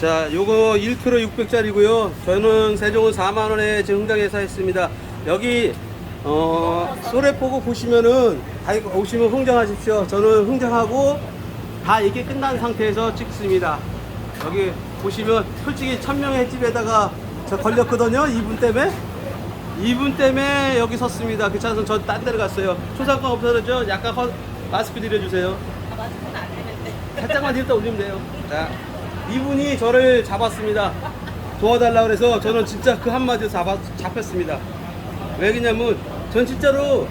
자, 요거 1kg 600짜리고요. 저는 세종은 4만 원에 지금 흥정해서 했습니다. 여기 어, 소래포구 보시면은 다 오시면 흥정하십시오. 저는 흥정하고 다 이게 끝난 상태에서 찍습니다. 여기 보시면 솔직히 천명의 횟집에다가 저 걸렸거든요. 이분 때문에. 이분 때문에 여기 섰습니다. 괜찮아서 저딴 데로 갔어요. 초상권 없어졌죠? 약간 허- 마스크 드려주세요. 아, 마스크는 안 되는데. 살짝만 뒤로 올리면 돼요. 자, 이분이 저를 잡았습니다. 도와달라고 그래서 저는 진짜 그 한마디로 잡아, 잡혔습니다. 왜 그러냐면, 전 진짜로,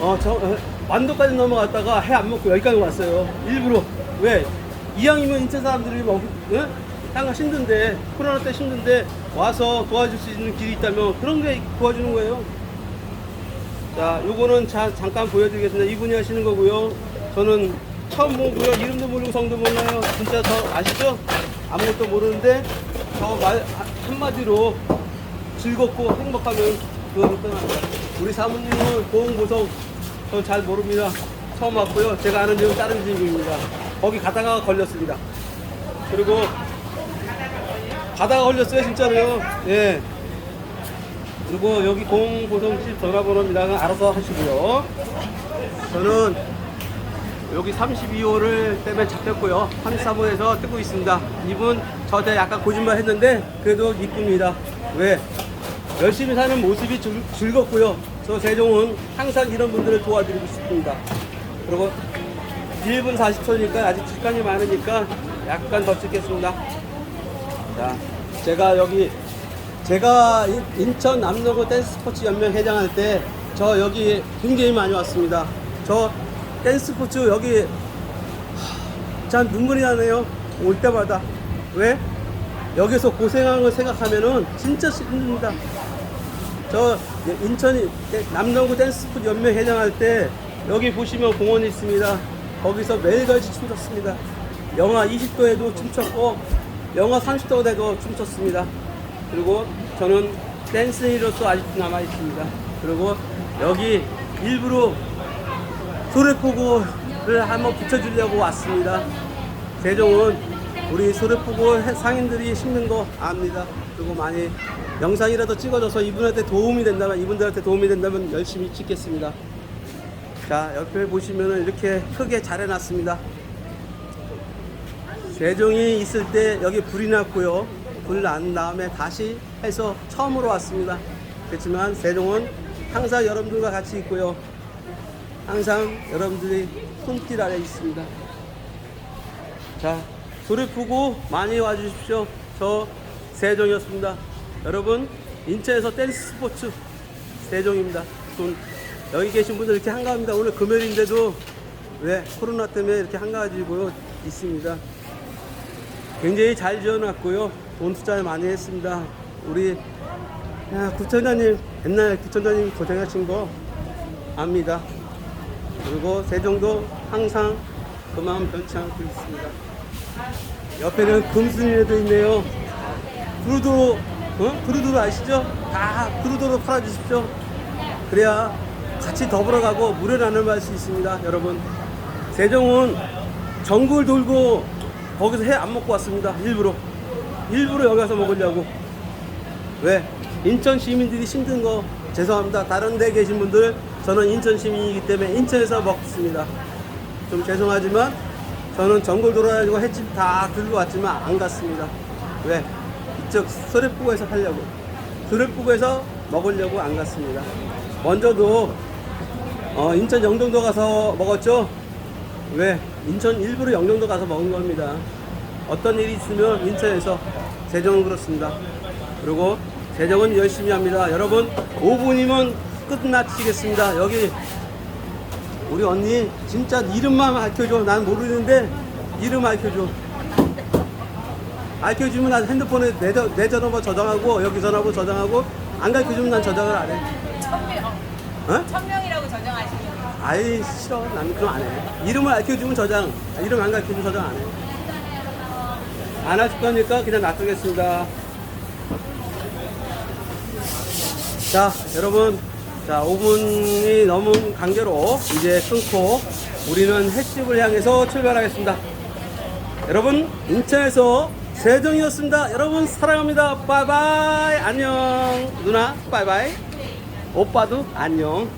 어, 저, 어, 완도까지 넘어갔다가 해 안 먹고 여기까지 왔어요. 일부러. 왜? 이왕이면 인천 사람들이 뭐, 응? 땅가 힘든데, 코로나 때 힘든데, 와서 도와줄 수 있는 길이 있다면 그런 게 도와주는 거예요. 자, 요거는 자, 잠깐 보여드리겠습니다. 이분이 하시는 거고요. 저는 처음 보고요. 이름도 모르고 성도 몰라요. 진짜 저 아시죠? 아무것도 모르는데 저 말 한마디로 즐겁고 행복하면 그거로 떠납니다. 우리 사모님은 보험보성 저잘 모릅니다. 처음 왔고요. 제가 아는 집은 다른 집입니다. 거기 가다가 걸렸습니다. 그리고 가다가 걸렸어요, 진짜로요. 예. 그리고 여기 공고성집 전화번호입니다. 알아서 하시고요. 저는 여기 32호를 때문에 잡혔고요. 33호에서 뜨고 있습니다. 이분 저한테 약간 거짓말 했는데 그래도 이쁩니다. 왜? 열심히 사는 모습이 즐, 즐겁고요. 저 세종은 항상 이런 분들을 도와드리고 싶습니다. 그리고 1분 40초니까 아직 시간이 많으니까 약간 더 찍겠습니다. 자, 제가 여기 제가 인- 인천 남로구 댄스 스포츠 연맹 회장할 때 저 여기 굉장히 많이 왔습니다. 저 댄스 스포츠 여기 하, 참 눈물이 나네요. 올 때마다 왜? 여기서 고생하는 걸 생각하면은 진짜 힘듭니다. 저 인천 남동구 댄스 스포츠 연맹 회장할 때 여기 보시면 공원이 있습니다. 거기서 매일같이 춤췄습니다. 영하 20도에도 춤췄고 영하 30도에도 춤췄습니다. 그리고 저는 댄스이로서 아직도 남아 있습니다. 그리고 여기 일부러 소래포구를 한번 붙여주려고 왔습니다. 세종은 우리 소래포구 해- 상인들이 심는 거 압니다. 그리고 많이 영상이라도 찍어줘서 이분한테 도움이 된다면, 이분들한테 도움이 된다면 열심히 찍겠습니다. 자, 옆에 보시면은 이렇게 크게 잘 해놨습니다. 세종이 있을 때 여기 불이 났고요. 불 난 다음에 다시 해서 처음으로 왔습니다. 그렇지만 세종은 항상 여러분들과 같이 있고요. 항상 여러분들이 손길 아래 있습니다. 자, 소리 푸고 많이 와주십시오. 저 세종이었습니다. 여러분, 인천에서 댄스 스포츠 세종입니다. 돈, 여기 계신 분들 이렇게 한가합니다. 오늘 금요일인데도 왜 코로나 때문에 이렇게 한가해지고 있습니다. 굉장히 잘 지어놨고요. 돈 투자를 많이 했습니다. 우리 야, 구청장님 옛날 구청장님 고생하신 거 압니다. 그리고 세종도 항상 그 마음 변치 않고 있습니다. 옆에는 금순이라도 있네요. 두루두루, 어? 두루두루 아시죠? 다 두루두루 팔아주십시오. 그래야 같이 더불어 가고 물에 나눔할 수 있습니다, 여러분. 세종은 전국을 돌고 거기서 해 안 먹고 왔습니다, 일부러. 일부러 여기 와서 먹으려고. 왜? 인천 시민들이 힘든 거 죄송합니다. 다른 데 계신 분들 저는 인천 시민이기 때문에 인천에서 먹습니다. 좀 죄송하지만 저는 전국 돌아다니고 횟집 다 들고 왔지만 안 갔습니다. 왜? 이쪽 소래포구에서 하려고. 소래포구에서 먹으려고 안 갔습니다. 먼저도 어, 인천 영종도 가서 먹었죠? 왜? 인천 일부러 영종도 가서 먹은 겁니다. 어떤 일이 있으면 인천에서 세종은 그렇습니다. 그리고 세종은 열심히 합니다. 여러분 5분이면 끝마치겠습니다. 여기 우리 언니 진짜 이름만 알려줘. 난 모르는데 이름 알려줘. 알려주면 난 핸드폰에 내, 저- 내 전화번호 저장하고 여기 전화번호 저장하고 안 가르쳐주면 난 저장을 안 해. 천명. 어? 천명이라고 저장하시면. 아이 싫어. 난 그럼 안 해. 이름을 알려주면 저장. 아, 이름 안 가르쳐주면 저장 안 해. 안 하실 거니까 그냥 놔두겠습니다. 자, 여러분. 자, 5분이 넘은 관계로 이제 끊고 우리는 횟집을 향해서 출발하겠습니다. 여러분, 인천에서 세정이었습니다. 여러분 사랑합니다. 바이바이. 안녕. 누나 바이바이. 오빠도 안녕.